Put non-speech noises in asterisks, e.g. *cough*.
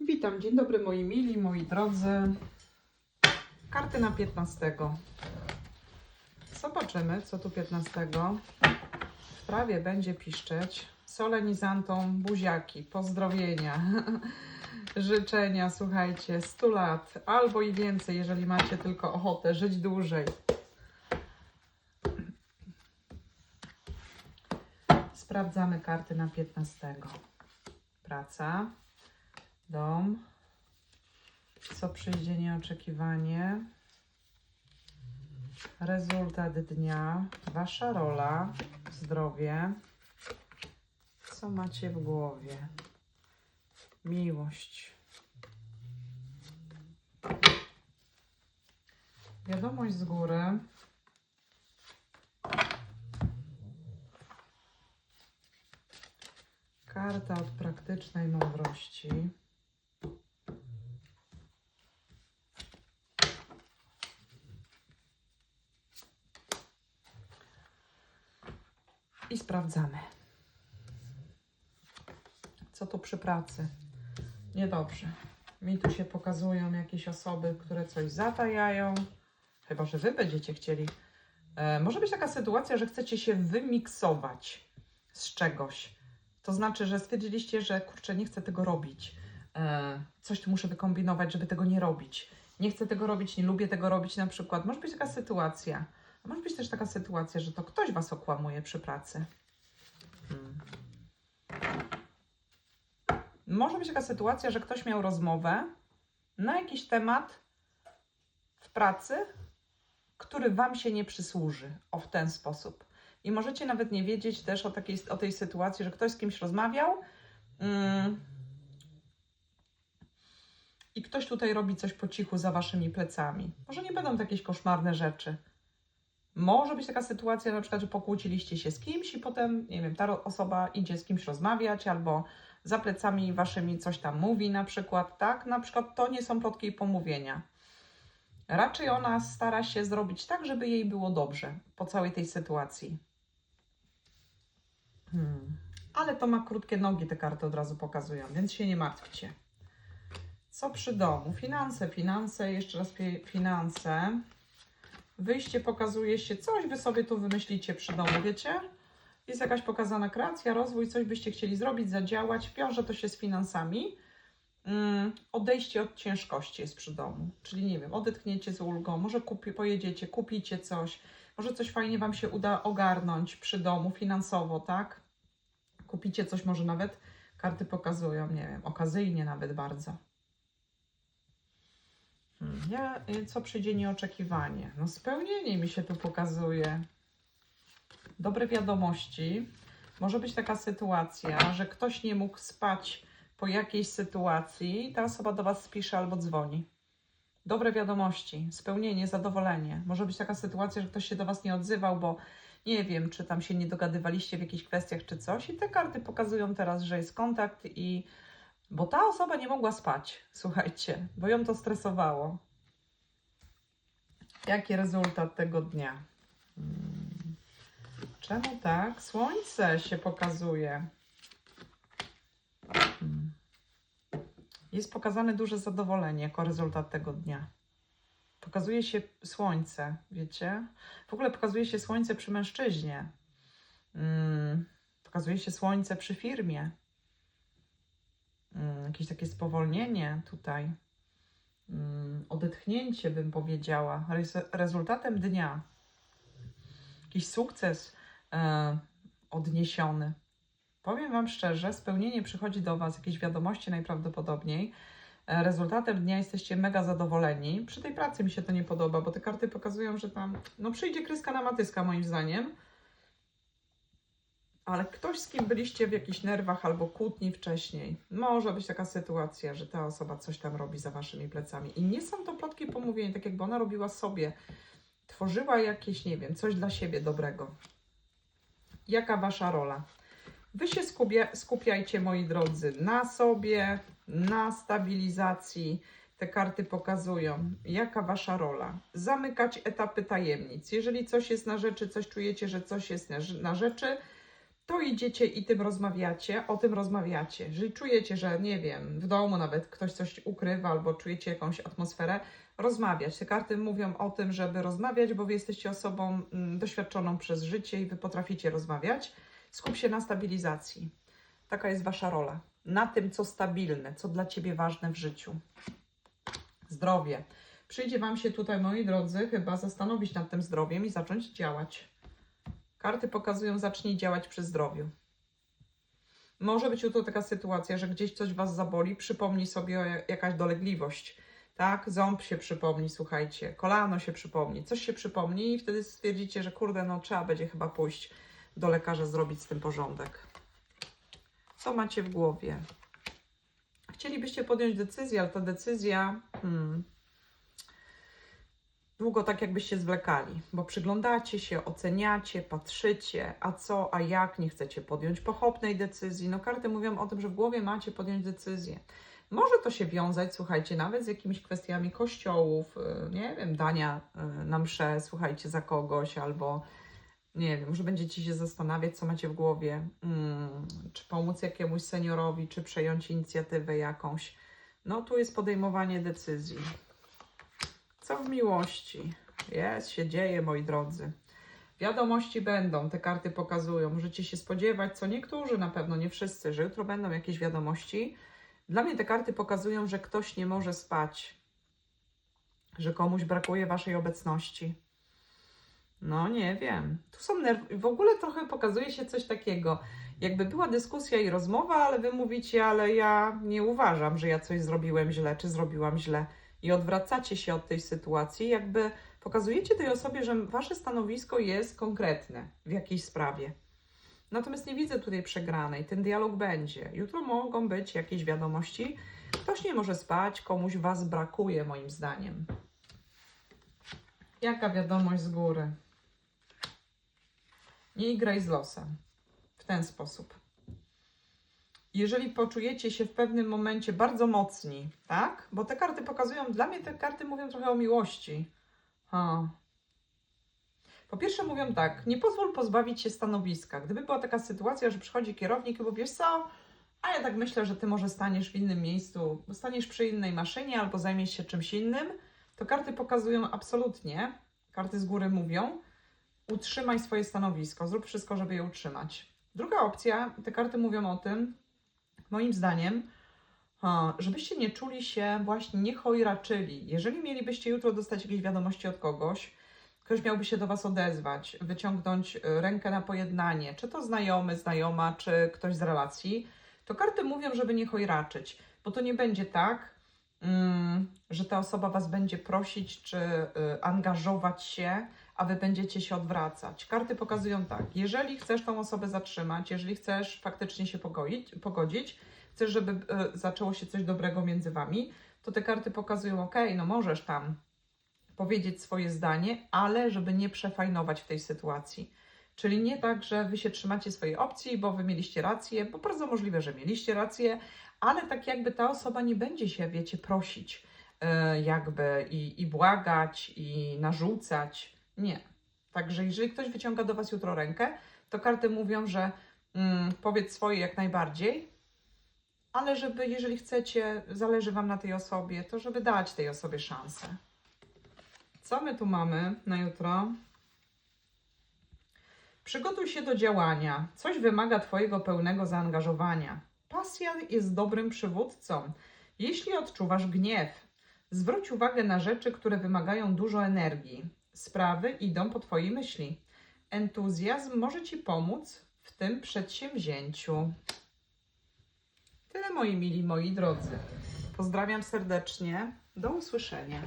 Witam, dzień dobry moi mili, moi drodzy. Karty na 15. Zobaczymy, co tu 15. W trawie będzie piszczeć. Solenizantom buziaki, pozdrowienia, *laughs* życzenia, słuchajcie, 100 lat albo i więcej, jeżeli macie tylko ochotę żyć dłużej. Sprawdzamy karty na 15. Praca dom, co przyjdzie nieoczekiwanie, rezultat dnia, wasza rola, zdrowie, co macie w głowie, miłość. Wiadomość z góry. Karta od praktycznej mądrości. Sprawdzamy. Co tu przy pracy? Niedobrze. Mi tu się pokazują jakieś osoby, które coś zatajają. Chyba, że wy będziecie chcieli. E, może być taka sytuacja, że chcecie się wymiksować z czegoś. To znaczy, że stwierdziliście, że kurczę, nie chcę tego robić. E, coś tu muszę wykombinować, żeby tego nie robić. Nie chcę tego robić, nie lubię tego robić na przykład. Może być taka sytuacja. A może być też taka sytuacja, że to ktoś Was okłamuje przy pracy. Hmm. Może być taka sytuacja, że ktoś miał rozmowę na jakiś temat w pracy, który Wam się nie przysłuży. O w ten sposób. I możecie nawet nie wiedzieć też o, takiej, o tej sytuacji, że ktoś z kimś rozmawiał mm, i ktoś tutaj robi coś po cichu za Waszymi plecami. Może nie będą to jakieś koszmarne rzeczy. Może być taka sytuacja, na przykład, że pokłóciliście się z kimś i potem, nie wiem, ta osoba idzie z kimś rozmawiać albo za plecami waszymi coś tam mówi na przykład, tak? Na przykład to nie są plotki i pomówienia. Raczej ona stara się zrobić tak, żeby jej było dobrze po całej tej sytuacji. Hmm. Ale to ma krótkie nogi, te karty od razu pokazują, więc się nie martwcie. Co przy domu? Finanse, finanse, jeszcze raz fi- finanse. Wyjście pokazuje się, coś wy sobie tu wymyślicie przy domu, wiecie? Jest jakaś pokazana kreacja, rozwój, coś byście chcieli zrobić, zadziałać, wiąże to się z finansami. Mm, odejście od ciężkości jest przy domu, czyli nie wiem, odetchniecie z ulgą, może kupi, pojedziecie, kupicie coś, może coś fajnie Wam się uda ogarnąć przy domu finansowo, tak? Kupicie coś, może nawet karty pokazują, nie wiem, okazyjnie nawet bardzo. Ja, y, co przyjdzie nieoczekiwanie? No spełnienie mi się tu pokazuje. Dobre wiadomości. Może być taka sytuacja, że ktoś nie mógł spać po jakiejś sytuacji, ta osoba do Was spisze albo dzwoni. Dobre wiadomości, spełnienie, zadowolenie. Może być taka sytuacja, że ktoś się do Was nie odzywał, bo nie wiem, czy tam się nie dogadywaliście w jakichś kwestiach, czy coś. I te karty pokazują teraz, że jest kontakt i bo ta osoba nie mogła spać, *laughs* słuchajcie, bo ją to stresowało. Jaki rezultat tego dnia? Hmm. Czemu tak? Słońce się pokazuje. Hmm. Jest pokazane duże zadowolenie jako rezultat tego dnia. Pokazuje się słońce, wiecie? W ogóle pokazuje się słońce przy mężczyźnie. Hmm. Pokazuje się słońce przy firmie. Mm, jakieś takie spowolnienie tutaj, mm, odetchnięcie bym powiedziała, ale jest rezultatem dnia. Jakiś sukces e, odniesiony. Powiem Wam szczerze, spełnienie przychodzi do Was, jakieś wiadomości najprawdopodobniej. E, Rezultatem dnia jesteście mega zadowoleni. Przy tej pracy mi się to nie podoba, bo te karty pokazują, że tam no przyjdzie kryska na matyska moim zdaniem. Ale ktoś, z kim byliście w jakichś nerwach albo kłótni wcześniej, może być taka sytuacja, że ta osoba coś tam robi za waszymi plecami. I nie są to plotki pomówień, tak jakby ona robiła sobie, tworzyła jakieś, nie wiem, coś dla siebie dobrego. Jaka wasza rola? Wy się skupia, skupiajcie, moi drodzy, na sobie, na stabilizacji. Te karty pokazują, jaka wasza rola. Zamykać etapy tajemnic. Jeżeli coś jest na rzeczy, coś czujecie, że coś jest na, na rzeczy, to idziecie i tym rozmawiacie, o tym rozmawiacie. Jeżeli czujecie, że nie wiem, w domu nawet ktoś coś ukrywa albo czujecie jakąś atmosferę, rozmawiać. Te karty mówią o tym, żeby rozmawiać, bo wy jesteście osobą mm, doświadczoną przez życie i wy potraficie rozmawiać. Skup się na stabilizacji. Taka jest wasza rola. Na tym, co stabilne, co dla ciebie ważne w życiu. Zdrowie. Przyjdzie wam się tutaj, moi drodzy, chyba zastanowić nad tym zdrowiem i zacząć działać. Karty pokazują, zacznij działać przy zdrowiu. Może być jutro taka sytuacja, że gdzieś coś was zaboli, przypomnij sobie jakaś dolegliwość. Tak, ząb się przypomni, słuchajcie, kolano się przypomni, coś się przypomni i wtedy stwierdzicie, że kurde, no trzeba będzie chyba pójść do lekarza, zrobić z tym porządek. Co macie w głowie? Chcielibyście podjąć decyzję, ale ta decyzja hmm, długo tak jakbyście zwlekali, bo przyglądacie się, oceniacie, patrzycie, a co, a jak, nie chcecie podjąć pochopnej decyzji. No karty mówią o tym, że w głowie macie podjąć decyzję. Może to się wiązać, słuchajcie, nawet z jakimiś kwestiami kościołów, y, nie wiem, dania y, na mszę, słuchajcie, za kogoś, albo nie wiem, może będziecie się zastanawiać, co macie w głowie, mm, czy pomóc jakiemuś seniorowi, czy przejąć inicjatywę jakąś. No tu jest podejmowanie decyzji. Co w miłości? Jest, się dzieje, moi drodzy. Wiadomości będą, te karty pokazują. Możecie się spodziewać, co niektórzy, na pewno nie wszyscy, że jutro będą jakieś wiadomości. Dla mnie te karty pokazują, że ktoś nie może spać, że komuś brakuje waszej obecności. No nie wiem. Tu są nerwy. W ogóle trochę pokazuje się coś takiego. Jakby była dyskusja i rozmowa, ale wy mówicie, ale ja nie uważam, że ja coś zrobiłem źle, czy zrobiłam źle. I odwracacie się od tej sytuacji, jakby pokazujecie tej osobie, że wasze stanowisko jest konkretne w jakiejś sprawie. Natomiast nie widzę tutaj przegranej. Ten dialog będzie. Jutro mogą być jakieś wiadomości. Ktoś nie może spać, komuś was brakuje, moim zdaniem. Jaka wiadomość z góry? Nie graj z losem. W ten sposób. Jeżeli poczujecie się w pewnym momencie bardzo mocni, tak? Bo te karty pokazują, dla mnie te karty mówią trochę o miłości. Ha. Po pierwsze mówią tak, nie pozwól pozbawić się stanowiska. Gdyby była taka sytuacja, że przychodzi kierownik i mówi, co, a ja tak myślę, że ty może staniesz w innym miejscu, staniesz przy innej maszynie albo zajmiesz się czymś innym, to karty pokazują absolutnie, karty z góry mówią, utrzymaj swoje stanowisko, zrób wszystko, żeby je utrzymać. Druga opcja, te karty mówią o tym, moim zdaniem, a, żebyście nie czuli się właśnie, nie chojraczyli. Jeżeli mielibyście jutro dostać jakieś wiadomości od kogoś, ktoś miałby się do Was odezwać, wyciągnąć y, rękę na pojednanie, czy to znajomy, znajoma, czy ktoś z relacji, to karty mówią, żeby nie chojraczyć, bo to nie będzie tak, że ta osoba Was będzie prosić, czy y, angażować się, a Wy będziecie się odwracać. Karty pokazują tak, jeżeli chcesz tą osobę zatrzymać, jeżeli chcesz faktycznie się pogodzić, pogodzić chcesz, żeby y, zaczęło się coś dobrego między Wami, to te karty pokazują, ok, no możesz tam powiedzieć swoje zdanie, ale żeby nie przefajnować w tej sytuacji. Czyli nie tak, że wy się trzymacie swojej opcji, bo wy mieliście rację, bo bardzo możliwe, że mieliście rację, ale tak jakby ta osoba nie będzie się, wiecie, prosić e, jakby i, i błagać, i narzucać. Nie. Także jeżeli ktoś wyciąga do was jutro rękę, to karty mówią, że mm, powiedz swoje jak najbardziej, ale żeby, jeżeli chcecie, zależy wam na tej osobie, to żeby dać tej osobie szansę. Co my tu mamy na jutro? Przygotuj się do działania. Coś wymaga Twojego pełnego zaangażowania. Pasja jest dobrym przywódcą. Jeśli odczuwasz gniew, zwróć uwagę na rzeczy, które wymagają dużo energii. Sprawy idą po Twojej myśli. Entuzjazm może Ci pomóc w tym przedsięwzięciu. Tyle moi mili, moi drodzy. Pozdrawiam serdecznie. Do usłyszenia.